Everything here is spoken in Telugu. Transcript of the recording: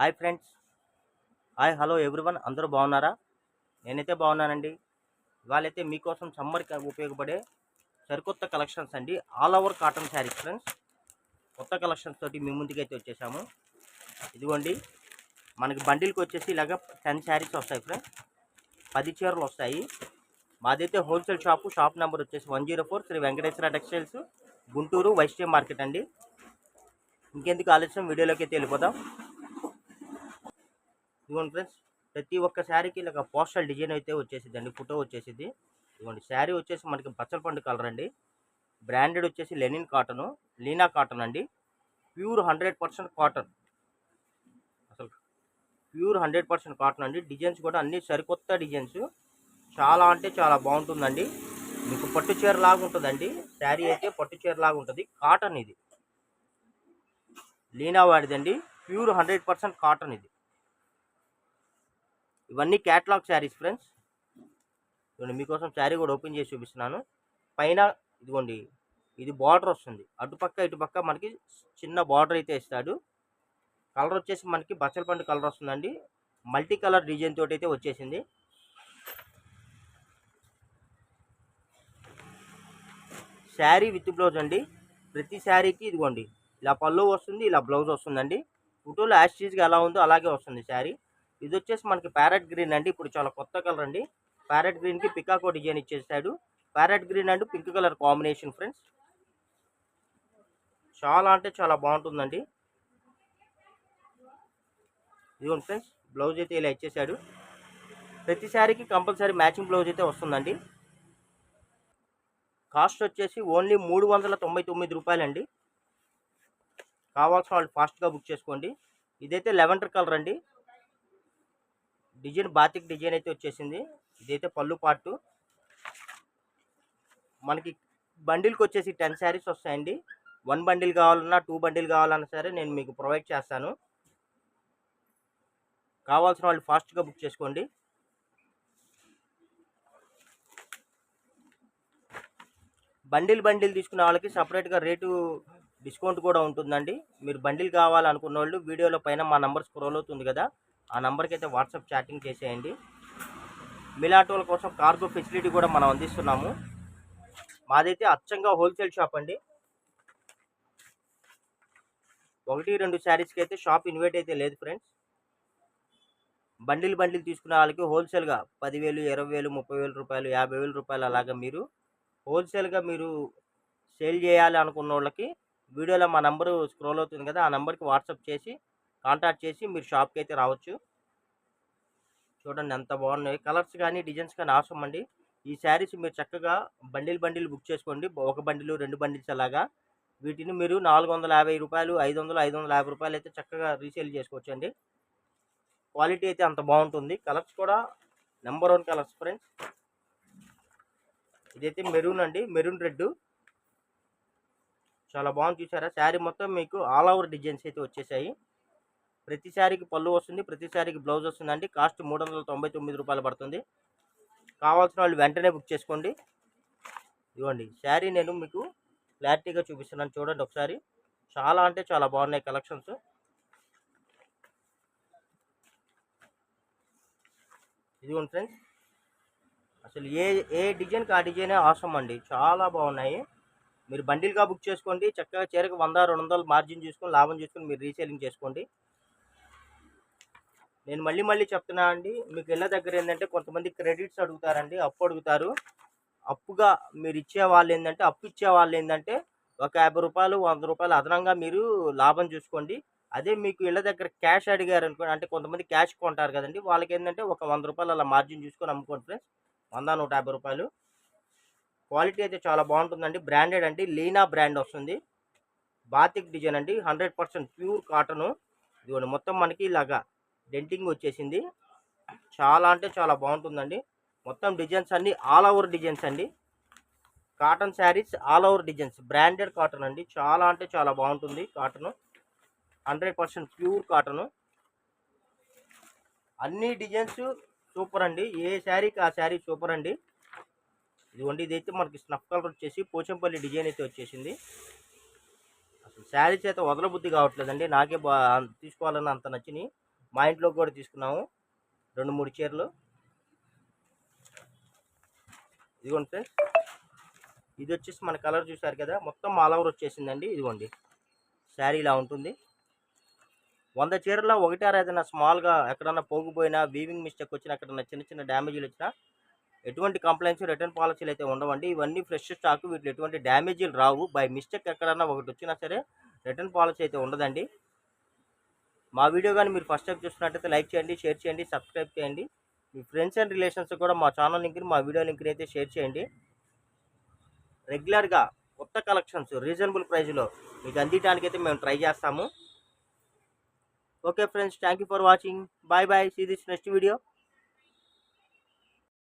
Hi friends. Hi hello everyone. అందరూ బాగున్నారా? నేనైతే బాగున్నానండి. ఇవాళైతే మీకోసం సమ్మర్కి ఉపయోగపడే సరికొత్త కలెక్షన్స్ అండి. All over cotton saris friends. కొత్త కలెక్షన్స్ తోటి మీ ముందుకైతే వచ్చేసాము. ఇదిగోండి. మనకి బండిల్కి వచ్చేసి ఇలాగ టెన్ శారీస్ వస్తాయి ఫ్రెండ్స్. పది చీరలు వస్తాయి. మాదైతే హోల్సేల్ షాపు. షాప్ నెంబర్ వచ్చేసి one zero four Shri Venkateswara textiles Guntur వైస్టే market అండి. ఇంకెందుకు ఆలస్యం? వీడియోలోకి అయితే వెళ్ళిపోదాం. ఇదిగోండి ఫ్రెండ్స్ ప్రతి ఒక్క శారీకి ఇలాగ పోస్టల్ డిజైన్ అయితే వచ్చేసింది అండి ఫోటో వచ్చేసింది ఇదిగోండి శారీ వచ్చేసి మనకి బచ్చల పండు కలర్ అండి. బ్రాండెడ్ వచ్చేసి లెనిన్ కాటన్ లీనా కాటన్ అండి. Pure hundred percent cotton. అసలు ప్యూర్ హండ్రెడ్ పర్సెంట్ కాటన్ అండి. డిజైన్స్ కూడా అన్ని సరికొత్త డిజైన్స్. చాలా అంటే చాలా బాగుంటుందండి. మీకు పట్టు చీర లాగా ఉంటుందండి. శారీ అయితే పట్టు చీర లాగా ఉంటుంది. కాటన్ ఇది. లీనా వాడిదండి. ప్యూర్ హండ్రెడ్ పర్సెంట్ కాటన్ ఇది. ఇవన్నీ క్యాట్లాగ్ శారీస్ ఫ్రెండ్స్ ఇదిగోండి మీకోసం శారీ కూడా ఓపెన్ చేసి చూపిస్తున్నాను. పైన ఇదిగోండి ఇది బార్డర్ వస్తుంది. అటుపక్క ఇటుపక్క మనకి చిన్న బార్డర్ అయితే ఇస్తాడు. కలర్ వచ్చేసి మనకి బచ్చలపండు కలర్ వస్తుందండి. మల్టీ కలర్ డిజైన్ తోటి అయితే వచ్చేసింది. శారీ విత్ బ్లౌజ్ అండి. ప్రతి శారీకి ఇదిగోండి ఇలా పళ్ళు వస్తుంది ఇలా బ్లౌజ్ వస్తుందండి. ఫోటోలో యాష్ చీజ్గా ఎలా ఉందో అలాగే వస్తుంది శారీ. ఇది వచ్చేసి మనకి ప్యారెట్ గ్రీన్ అండి. ఇప్పుడు చాలా కొత్త కలర్ అండి. ప్యారెట్ గ్రీన్కి పికాకో డిజైన్ ఇచ్చేసాడు. Parrot green and pink colour combination friends. చాలా అంటే చాలా బాగుంటుందండి. ఇదిగోండి ఫ్రెండ్స్ బ్లౌజ్ అయితే ఇలా ఇచ్చేసాడు. ప్రతి శారీకి కంపల్సరీ మ్యాచింగ్ బ్లౌజ్ అయితే వస్తుందండి. కాస్ట్ వచ్చేసి ఓన్లీ మూడు వందల తొంభై తొమ్మిది రూపాయలండి. కావాల్సిన వాళ్ళు ఫాస్ట్గా బుక్ చేసుకోండి. ఇదైతే లెవెండర్ కలర్ అండి. డిజైన్ బాతిక్ డిజైన్ అయితే వచ్చేసింది. ఇదైతే పళ్ళు పార్టు మనకి బండిల్కి వచ్చేసి టెన్ శారీస్ వస్తాయండి. వన్ బండిల్ కావాలన్నా టూ బండిల్ కావాలన్నా సరే నేను మీకు ప్రొవైడ్ చేస్తాను. కావాల్సిన వాళ్ళు ఫాస్ట్గా బుక్ చేసుకోండి. బండిల్ బండిల్ తీసుకున్న వాళ్ళకి సపరేట్గా రేటు డిస్కౌంట్ కూడా ఉంటుందండి. మీరు బండిల్ కావాలనుకున్న వాళ్ళు వీడియోలో పైన మా నంబర్ స్క్రోల్ అవుతుంది కదా. ఆ నెంబర్కి అయితే వాట్సాప్ చాటింగ్ చేసేయండి. మిలాటోల కోసం కార్గో ఫెసిలిటీ కూడా మనం అందిస్తున్నాము. మాదైతే అచ్చంగా హోల్సేల్ షాప్ అండి. ఒకటి రెండు శారీస్కి అయితే షాప్ ఇన్వైట్ అయితే లేదు ఫ్రెండ్స్. బండిల్ బండిల్ తీసుకునే వాళ్ళకి హోల్సేల్గా పదివేలు ఇరవై వేలు ముప్పై వేలు రూపాయలు యాభై వేలు రూపాయలు అలాగా మీరు హోల్సేల్గా మీరు సేల్ చేయాలి అనుకున్న వాళ్ళకి వీడియోలో మా నంబరు స్క్రోల్ అవుతుంది కదా ఆ నెంబర్కి వాట్సాప్ చేసి కాంటాక్ట్ చేసి మీరు షాప్కి అయితే రావచ్చు. చూడండి ఎంత బాగున్నాయి. కలర్స్ కానీ డిజైన్స్ కానీ అవసరం అండి. ఈ శారీస్ మీరు చక్కగా బండిల్ బండిల్ బుక్ చేసుకోండి. ఒక బండిలు రెండు బండిల్స్ అలాగా. వీటిని మీరు నాలుగు వందల యాభై రూపాయలు ఐదు వందలు ఐదు వందల యాభై రూపాయలు అయితే చక్కగా రీసేల్ చేసుకోవచ్చు అండి క్వాలిటీ అయితే అంత బాగుంటుంది. కలర్స్ కూడా నెంబర్ వన్ కలర్స్ ఫ్రెండ్స్. ఇదైతే మెరూన్ అండి. మెరూన్ రెడ్ చాలా బాగుంది చూసారా? శారీ మొత్తం మీకు ఆల్ ఓవర్ డిజైన్స్ అయితే వచ్చేసాయి. ప్రతి శారీకి పళ్ళు వస్తుంది ప్రతి శారీకి బ్లౌజ్ వస్తుందండి. కాస్ట్ మూడు వందల తొంభై తొమ్మిది రూపాయలు పడుతుంది. కావాల్సిన వాళ్ళు వెంటనే బుక్ చేసుకోండి. ఇవ్వండి. శారీ నేను మీకు క్లారిటీగా చూపిస్తున్నాను చూడండి ఒకసారి. చాలా అంటే చాలా బాగున్నాయి కలెక్షన్స్. ఇదిగోండి ఫ్రెండ్స్. అసలు ఏ ఏ డిజైన్కి ఆ డిజైనే అవసరం అండి. చాలా బాగున్నాయి. మీరు బండిల్గా బుక్ చేసుకోండి. చక్కగా చీరకు వంద రెండు వందలు మార్జిన్ చూసుకొని లాభం చూసుకొని మీరు రీసేలింగ్ చేసుకోండి. నేను మళ్ళీ మళ్ళీ చెప్తున్నా అండి మీకు ఇళ్ళ దగ్గర ఏంటంటే కొంతమంది క్రెడిట్స్ అడుగుతారండి అప్పు అడుగుతారు. అప్పుగా మీరు ఇచ్చే వాళ్ళు ఏంటంటే అప్పు ఇచ్చే వాళ్ళు ఏంటంటే ఒక యాభై రూపాయలు వంద రూపాయలు అదనంగా మీరు లాభం చూసుకోండి. అదే మీకు ఇళ్ళ దగ్గర క్యాష్ అడిగారు అనుకోండి అంటే కొంతమంది క్యాష్ కొంటారు కదండి వాళ్ళకి ఏంటంటే ఒక వంద రూపాయలు అలా మార్జిన్ చూసుకొని అమ్ముకోండి ఫ్రెండ్స్ వంద నూట యాభై రూపాయలు. క్వాలిటీ అయితే చాలా బాగుంటుందండి బ్రాండెడ్ అండి లీనా బ్రాండ్ వస్తుంది. బాతిక్ డిజైన్ అండి హండ్రెడ్ పర్సెంట్ ప్యూర్ కాటను ఇదిగోండి మొత్తం మనకి ఇలాగా డెంటింగ్ వచ్చేసింది. చాలా అంటే చాలా బాగుంటుందండి. మొత్తం డిజైన్స్ అన్నీ ఆల్ ఓవర్ డిజైన్స్ అండి. Cotton saris all over designs. Branded cotton అండి. చాలా అంటే చాలా బాగుంటుంది cotton hundred percent pure cotton అన్ని డిజైన్స్ సూపర్ అండి. ఏ శారీకి ఆ శారీ సూపర్ అండి. ఇదిగోండి ఇదైతే మనకి స్నఫ్ కలర్ వచ్చేసి పోచంపల్లి డిజైన్ అయితే వచ్చేసింది. అసలు శారీస్ అయితే వదలబుద్ధి కావట్లేదండి. నాకే బా తీసుకోవాలని అంత నచ్చినాయి. మా ఇంట్లో కూడా తీసుకున్నాము. రెండు మూడు చీరలు. ఇదిగోండి ఫ్రెండ్స్. ఇది వచ్చేసి మన కలర్ చూసారు కదా మొత్తం ఆల్ ఓవర్ వచ్చేసిందండి. ఇదిగోండి. శారీ ఇలా ఉంటుంది. వంద చీరలో ఒకటారు ఏదైనా స్మాల్గా ఎక్కడన్నా పోగిపోయినా వీవింగ్ మిస్టేక్ వచ్చినా ఎక్కడన్నా చిన్న చిన్న డ్యామేజీలు వచ్చినా ఎటువంటి కంప్లైంట్స్ రిటర్న్ పాలసీలు అయితే ఉండవండి. ఇవన్నీ ఫ్రెష్ స్టాక్ వీటిలో ఎటువంటి డ్యామేజీలు రావు. బై మిస్టేక్ ఎక్కడన్నా ఒకటి వచ్చినా సరే రిటర్న్ పాలసీ అయితే ఉండదండి. మా వీడియో కానీ మీరు ఫస్ట్ టైం చూస్తున్నట్టయితే లైక్ చేయండి షేర్ చేయండి సబ్స్క్రైబ్ చేయండి. మీ ఫ్రెండ్స్ అండ్ రిలేషన్స్ కూడా మా ఛానల్ లింక్ని మా వీడియో లింక్ని అయితే షేర్ చేయండి. రెగ్యులర్గా కొత్త కలెక్షన్స్ రీజనబుల్ ప్రైస్లో మీకు అందించడానికి అయితే మేము ట్రై చేస్తాము. Okay friends thank you for watching. Bye bye. See this next video